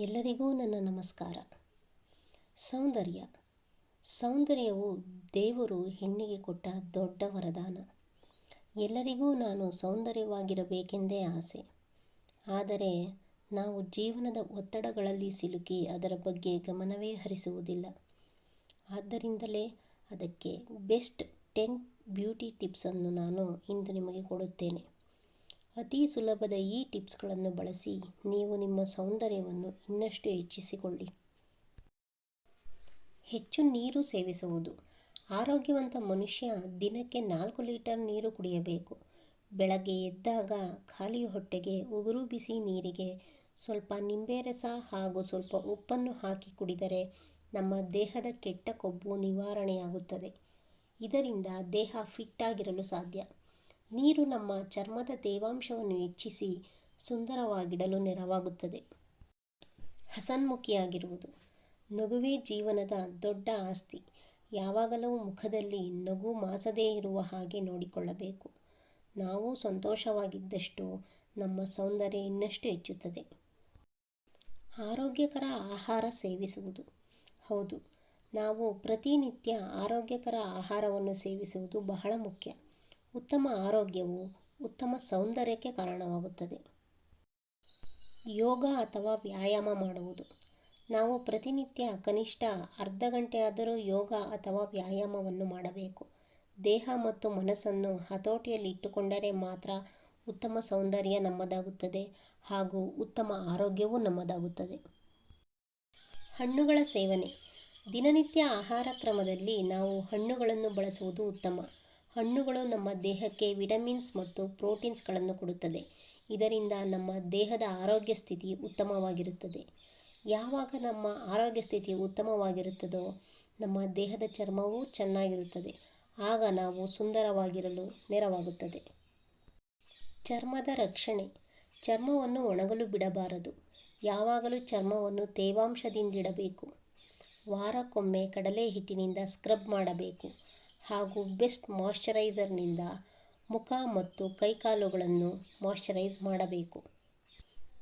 ಎಲ್ಲರಿಗೂ ನನ್ನ ನಮಸ್ಕಾರ. ಸೌಂದರ್ಯ. ಸೌಂದರ್ಯವು ದೇವರು ಹೆಣ್ಣಿಗೆ ಕೊಟ್ಟ ದೊಡ್ಡ ವರದಾನ. ಎಲ್ಲರಿಗೂ ನಾನು ಸೌಂದರ್ಯವಾಗಿರಬೇಕೆಂದೇ ಆಸೆ. ಆದರೆ ನಾವು ಜೀವನದ ಒತ್ತಡಗಳಲ್ಲಿ ಸಿಲುಕಿ ಅದರ ಬಗ್ಗೆ ಗಮನವೇ ಹರಿಸುವುದಿಲ್ಲ. ಆದ್ದರಿಂದಲೇ ಅದಕ್ಕೆ ಬೆಸ್ಟ್ ಟೆನ್ ಬ್ಯೂಟಿ ಟಿಪ್ಸನ್ನು ನಾನು ಇಂದು ನಿಮಗೆ ಕೊಡುತ್ತೇನೆ. ಅತಿ ಸುಲಭದ ಈ ಟಿಪ್ಸ್ಗಳನ್ನು ಬಳಸಿ ನೀವು ನಿಮ್ಮ ಸೌಂದರ್ಯವನ್ನು ಇನ್ನಷ್ಟು ಹೆಚ್ಚಿಸಿಕೊಳ್ಳಿ. ಹೆಚ್ಚು ನೀರು ಸೇವಿಸುವುದು. ಆರೋಗ್ಯವಂತ ಮನುಷ್ಯ ದಿನಕ್ಕೆ ನಾಲ್ಕು ಲೀಟರ್ ನೀರು ಕುಡಿಯಬೇಕು. ಬೆಳಗ್ಗೆ ಎದ್ದಾಗ ಖಾಲಿ ಹೊಟ್ಟೆಗೆ ಉಗುರು ಬಿಸಿ ನೀರಿಗೆ ಸ್ವಲ್ಪ ನಿಂಬೆ ರಸ ಹಾಗೂ ಸ್ವಲ್ಪ ಉಪ್ಪನ್ನು ಹಾಕಿ ಕುಡಿದರೆ ನಮ್ಮ ದೇಹದ ಕೆಟ್ಟ ಕೊಬ್ಬು ನಿವಾರಣೆಯಾಗುತ್ತದೆ. ಇದರಿಂದ ದೇಹ ಫಿಟ್ ಆಗಿರಲು ಸಾಧ್ಯ. ನೀರು ನಮ್ಮ ಚರ್ಮದ ತೇವಾಂಶವನ್ನು ಹೆಚ್ಚಿಸಿ ಸುಂದರವಾಗಿಡಲು ನೆರವಾಗುತ್ತದೆ. ಹಸನ್ಮುಖಿಯಾಗಿರುವುದು. ನಗುವೇ ಜೀವನದ ದೊಡ್ಡ ಆಸ್ತಿ. ಯಾವಾಗಲೂ ಮುಖದಲ್ಲಿ ನಗು ಮಾಸದೇ ಇರುವ ಹಾಗೆ ನೋಡಿಕೊಳ್ಳಬೇಕು. ನಾವು ಸಂತೋಷವಾಗಿದ್ದಷ್ಟು ನಮ್ಮ ಸೌಂದರ್ಯ ಇನ್ನಷ್ಟು ಹೆಚ್ಚುತ್ತದೆ. ಆರೋಗ್ಯಕರ ಆಹಾರ ಸೇವಿಸುವುದು. ಹೌದು, ನಾವು ಪ್ರತಿನಿತ್ಯ ಆರೋಗ್ಯಕರ ಆಹಾರವನ್ನು ಸೇವಿಸುವುದು ಬಹಳ ಮುಖ್ಯ. ಉತ್ತಮ ಆರೋಗ್ಯವು ಉತ್ತಮ ಸೌಂದರ್ಯಕ್ಕೆ ಕಾರಣವಾಗುತ್ತದೆ. ಯೋಗ ಅಥವಾ ವ್ಯಾಯಾಮ ಮಾಡುವುದು. ನಾವು ಪ್ರತಿನಿತ್ಯ ಕನಿಷ್ಠ ಅರ್ಧ ಗಂಟೆಯಾದರೂ ಯೋಗ ಅಥವಾ ವ್ಯಾಯಾಮವನ್ನು ಮಾಡಬೇಕು. ದೇಹ ಮತ್ತು ಮನಸ್ಸನ್ನು ಹತೋಟಿಯಲ್ಲಿ ಇಟ್ಟುಕೊಂಡರೆ ಮಾತ್ರ ಉತ್ತಮ ಸೌಂದರ್ಯ ನಮ್ಮದಾಗುತ್ತದೆ ಹಾಗೂ ಉತ್ತಮ ಆರೋಗ್ಯವೂ ನಮ್ಮದಾಗುತ್ತದೆ. ಹಣ್ಣುಗಳ ಸೇವನೆ. ದಿನನಿತ್ಯ ಆಹಾರ ಕ್ರಮದಲ್ಲಿ ನಾವು ಹಣ್ಣುಗಳನ್ನು ಬಳಸುವುದು ಉತ್ತಮ. ಹಣ್ಣುಗಳು ನಮ್ಮ ದೇಹಕ್ಕೆ ವಿಟಮಿನ್ಸ್ ಮತ್ತು ಪ್ರೋಟೀನ್ಸ್ಗಳನ್ನು ಕೊಡುತ್ತದೆ. ಇದರಿಂದ ನಮ್ಮ ದೇಹದ ಆರೋಗ್ಯ ಸ್ಥಿತಿ ಉತ್ತಮವಾಗಿರುತ್ತದೆ. ಯಾವಾಗ ನಮ್ಮ ಆರೋಗ್ಯ ಸ್ಥಿತಿ ಉತ್ತಮವಾಗಿರುತ್ತದೋ ನಮ್ಮ ದೇಹದ ಚರ್ಮವೂ ಚೆನ್ನಾಗಿರುತ್ತದೆ. ಆಗ ನಾವು ಸುಂದರವಾಗಿರಲು ನೆರವಾಗುತ್ತದೆ. ಚರ್ಮದ ರಕ್ಷಣೆ. ಚರ್ಮವನ್ನು ಒಣಗಲು ಬಿಡಬಾರದು. ಯಾವಾಗಲೂ ಚರ್ಮವನ್ನು ತೇವಾಂಶದಿಂದಿಡಬೇಕು. ವಾರಕ್ಕೊಮ್ಮೆ ಕಡಲೆ ಹಿಟ್ಟಿನಿಂದ ಸ್ಕ್ರಬ್ ಮಾಡಬೇಕು. ಹಾಗೂ ಬೆಸ್ಟ್ ಮಾಯಶ್ಚರೈಸರ್ನಿಂದ ಮುಖ ಮತ್ತು ಕೈಕಾಲುಗಳನ್ನು ಮಾಯಶ್ಚರೈಸ್ ಮಾಡಬೇಕು.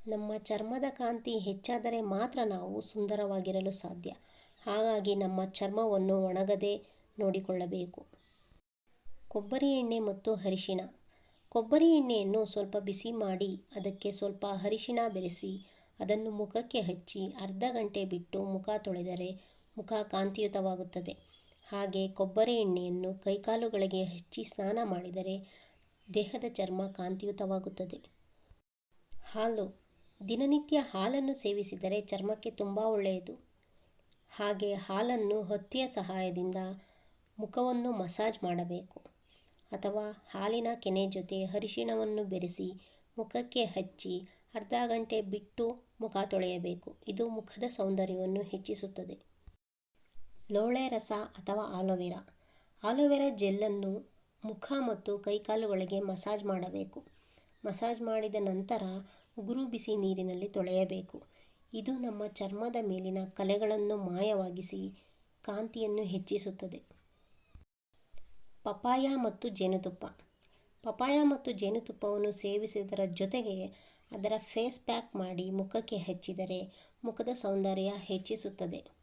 ನಮ್ಮ ಚರ್ಮದ ಕಾಂತಿ ಹೆಚ್ಚಾದರೆ ಮಾತ್ರ ನಾವು ಸುಂದರವಾಗಿರಲು ಸಾಧ್ಯ. ಹಾಗಾಗಿ ನಮ್ಮ ಚರ್ಮವನ್ನು ಒಣಗದೆ ನೋಡಿಕೊಳ್ಳಬೇಕು. ಕೊಬ್ಬರಿ ಎಣ್ಣೆ ಮತ್ತು ಅರಿಶಿಣ. ಕೊಬ್ಬರಿ ಎಣ್ಣೆಯನ್ನು ಸ್ವಲ್ಪ ಬಿಸಿ ಮಾಡಿ ಅದಕ್ಕೆ ಸ್ವಲ್ಪ ಅರಿಶಿಣ ಬೆರೆಸಿ ಅದನ್ನು ಮುಖಕ್ಕೆ ಹಚ್ಚಿ ಅರ್ಧ ಗಂಟೆ ಬಿಟ್ಟು ಮುಖ ತೊಳೆದರೆ ಮುಖ ಕಾಂತಿಯುತವಾಗುತ್ತದೆ. ಹಾಗೆ ಕೊಬ್ಬರಿ ಎಣ್ಣೆಯನ್ನು ಕೈಕಾಲುಗಳಿಗೆ ಹಚ್ಚಿ ಸ್ನಾನ ಮಾಡಿದರೆ ದೇಹದ ಚರ್ಮ ಕಾಂತಿಯುತವಾಗುತ್ತದೆ. ಹಾಲು, ದಿನನಿತ್ಯ ಹಾಲನ್ನು ಸೇವಿಸಿದರೆ ಚರ್ಮಕ್ಕೆ ತುಂಬ ಒಳ್ಳೆಯದು. ಹಾಗೆ ಹಾಲನ್ನು ಹೊತ್ತಿಯ ಸಹಾಯದಿಂದ ಮುಖವನ್ನು ಮಸಾಜ್ ಮಾಡಬೇಕು. ಅಥವಾ ಹಾಲಿನ ಕೆನೆ ಜೊತೆ ಅರಿಶಿಣವನ್ನು ಬೆರೆಸಿ ಮುಖಕ್ಕೆ ಹಚ್ಚಿ ಅರ್ಧ ಗಂಟೆ ಬಿಟ್ಟು ಮುಖ ತೊಳೆಯಬೇಕು. ಇದು ಮುಖದ ಸೌಂದರ್ಯವನ್ನು ಹೆಚ್ಚಿಸುತ್ತದೆ. ಲೋಳೆ ರಸ ಅಥವಾ ಆಲೋವೆರಾ. ಆಲೋವೆರಾ ಜೆಲ್ಲನ್ನು ಮುಖ ಮತ್ತು ಕೈಕಾಲುಗಳಿಗೆ ಮಸಾಜ್ ಮಾಡಬೇಕು. ಮಸಾಜ್ ಮಾಡಿದ ನಂತರ ಉಗುರು ಬಿಸಿ ನೀರಿನಲ್ಲಿ ತೊಳೆಯಬೇಕು. ಇದು ನಮ್ಮ ಚರ್ಮದ ಮೇಲಿನ ಕಲೆಗಳನ್ನು ಮಾಯವಾಗಿಸಿ ಕಾಂತಿಯನ್ನು ಹೆಚ್ಚಿಸುತ್ತದೆ. ಪಪಾಯ ಮತ್ತು ಜೇನುತುಪ್ಪ. ಪಪಾಯ ಮತ್ತು ಜೇನುತುಪ್ಪವನ್ನು ಸೇವಿಸಿದರ ಜೊತೆಗೆ ಅದರ ಫೇಸ್ ಪ್ಯಾಕ್ ಮಾಡಿ ಮುಖಕ್ಕೆ ಹಚ್ಚಿದರೆ ಮುಖದ ಸೌಂದರ್ಯ ಹೆಚ್ಚಿಸುತ್ತದೆ.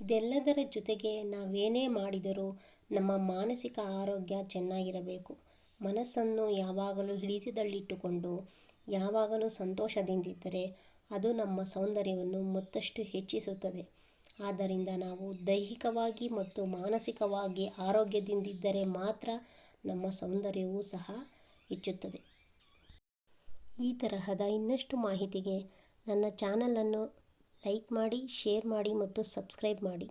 ಇದೆಲ್ಲದರ ಜೊತೆಗೆ ನಾವೇನೇ ಮಾಡಿದರೂ ನಮ್ಮ ಮಾನಸಿಕ ಆರೋಗ್ಯ ಚೆನ್ನಾಗಿರಬೇಕು. ಮನಸ್ಸನ್ನು ಯಾವಾಗಲೂ ಹಿಡಿತದಲ್ಲಿಟ್ಟುಕೊಂಡು, ಯಾವಾಗಲೂ ಸಂತೋಷದಿಂದಿದ್ದರೆ ಅದು ನಮ್ಮ ಸೌಂದರ್ಯವನ್ನು ಮತ್ತಷ್ಟು ಹೆಚ್ಚಿಸುತ್ತದೆ. ಆದ್ದರಿಂದ ನಾವು ದೈಹಿಕವಾಗಿ ಮತ್ತು ಮಾನಸಿಕವಾಗಿ ಆರೋಗ್ಯದಿಂದಿದ್ದರೆ ಮಾತ್ರ ನಮ್ಮ ಸೌಂದರ್ಯವೂ ಸಹ ಹೆಚ್ಚುತ್ತದೆ. ಈ ತರಹದ ಇನ್ನಷ್ಟು ಮಾಹಿತಿಗೆ ನನ್ನ ಚಾನಲನ್ನು ಲೈಕ್ ಮಾಡಿ ಶೇರ್ ಮಾಡಿ ಮತ್ತು ಸಬ್ಸ್ಕ್ರೈಬ್ ಮಾಡಿ.